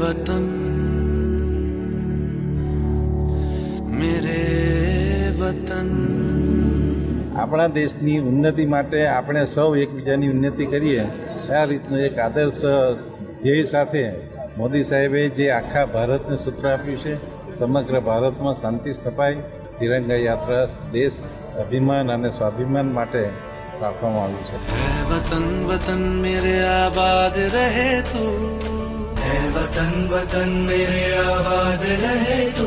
वतन मेरे वतन આપણા દેશની ઉન્નતિ માટે આપણે સૌ એકબીજાની ઉન્નતિ કરીએ આ રીતનું એક આદર્શ ધ્યેય સાથે મોદી સાહેબે જે આખા ભારતને સૂત્ર આપ્યું છે સમગ્ર ભારતમાં શાંતિ સ્થપાય તિરંગા યાત્રા દેશ અભિમાન અને સ્વાભિમાન માટે રાખવામાં આવ્યું છે है वतन वतन मेरे आबाद रहे तू है वतन वतन मेरे आबाद रहे तू